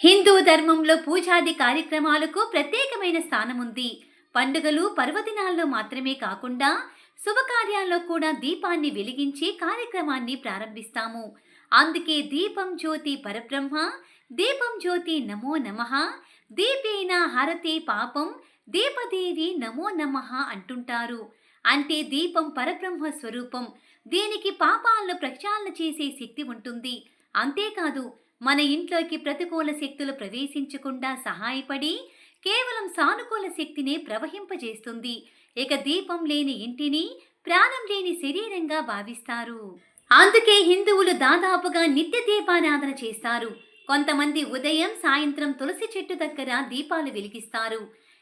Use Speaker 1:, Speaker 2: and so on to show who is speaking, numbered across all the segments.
Speaker 1: హిందూ ధర్మంలో పూజాది కార్యక్రమాలకు ప్రత్యేకమైన స్థానం ఉంది పండుగలు పర్వదినాల్లో మాత్రమే కాకుండా శుభకార్యాల్లో కూడా దీపాన్ని వెలిగించి కార్యక్రమాన్ని ప్రారంభిస్తాము. అందుకే దీపం జ్యోతి పరబ్రహ్మ దీపం జ్యోతి నమో నమః దీపేన హరతే పాపం దీపదేవి నమో నమః అంటుంటారు. అంటే దీపం పరబ్రహ్మ స్వరూపం. దీనికి పాపాలను ప్రక్షాళన చేసే శక్తి ఉంటుంది. అంతేకాదు మన ఇంట్లోకి ప్రతికూల శక్తులు ప్రవేశించకుండా సహాయపడి కేవలం సానుకూల శక్తిని ప్రవహింపజేస్తుంది. ఇక దీపం లేని ఇంటిని ప్రాణం లేని శరీరంగా భావిస్తారు. అందుకే హిందువులు దాదాపుగా నిత్య దీపారాధన చేస్తారు. కొంతమంది ఉదయం సాయంత్రం తులసి చెట్టు దగ్గర దీపాలు వెలిగిస్తారు.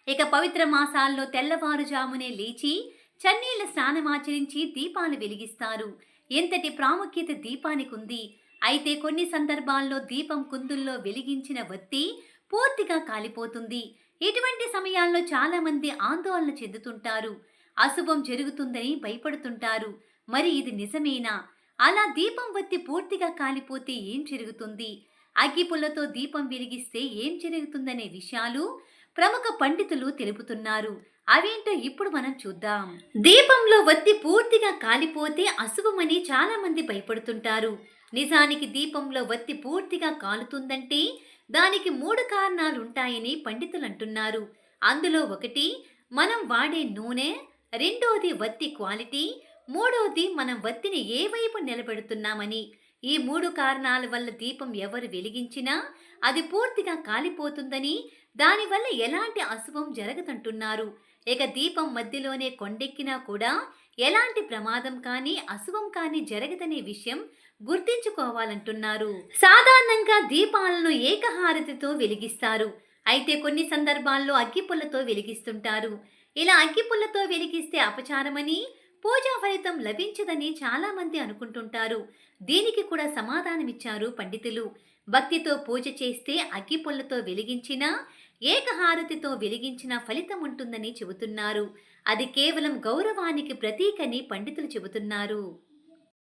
Speaker 1: ఇక పవిత్ర మాసాల్లో తెల్లవారుజామునే లేచి చన్నీళ్ళ స్నానమాచరించి దీపాలు వెలిగిస్తారు. ఎంతటి ప్రాముఖ్యత దీపానికి ఉంది అయితే కొన్ని సందర్భాల్లో దీపం కుందుల్లో వెలిగించిన వత్తి పూర్తిగా కాలిపోతుంది. ఇటువంటి సమయాల్లో చాలామంది ఆందోళన చెందుతుంటారు. అశుభం జరుగుతుందని భయపడుతుంటారు. మరి ఇది నిజమేనా? అలా దీపం వత్తి పూర్తిగా కాలిపోతే ఏం జరుగుతుంది? అగ్గిపుల్లతో దీపం వెలిగిస్తే ఏం జరుగుతుందనే విషయాలు ప్రముఖ పండితులు తెలుపుతున్నారు. అవేంటో ఇప్పుడు మనం చూద్దాం. దీపంలో వత్తి పూర్తిగా కాలిపోతే అశుభమని చాలా మంది భయపడుతుంటారు. నిజానికి దీపంలో వత్తి పూర్తిగా కాలుతుందంటే దానికి మూడు కారణాలు ఉంటాయని పండితులు అంటున్నారు అందులో ఒకటి మనం వాడే నూనె రెండోది వత్తి క్వాలిటీ మూడోది మనం వత్తిని ఏ వైపు నిలబెడుతున్నామని. ఈ మూడు కారణాల వల్ల దీపం ఎవరు వెలిగించినా అది పూర్తిగా కాలిపోతుందని దానివల్ల ఎలాంటి అశుభం జరగదంటున్నారు. ఇక దీపం మధ్యలోనే కొండెక్కినా కూడా ఎలాంటి ప్రమాదం కానీ అశుభం కానీ జరగదనే విషయం గుర్తించుకోవాలంటున్నారు. సాధారణంగా దీపాలను ఏకహారతితో వెలిగిస్తారు. అయితే కొన్ని సందర్భాల్లో అగ్గిపుల్లతో వెలిగిస్తుంటారు. ఇలా అగ్గిపుల్లతో వెలిగిస్తే అపచారమని పూజా ఫలితం లభించదని చాలా మంది అనుకుంటుంటారు. దీనికి కూడా సమాధానమిచ్చారు పండితులు. భక్తితో పూజ చేస్తే అగ్గిపుల్లతో వెలిగించినా ఏకహారతితో వెలిగించిన ఫలితం ఉంటుందని చెబుతున్నారు. అది కేవలం గౌరవానికి ప్రతీకని పండితులు చెబుతున్నారు.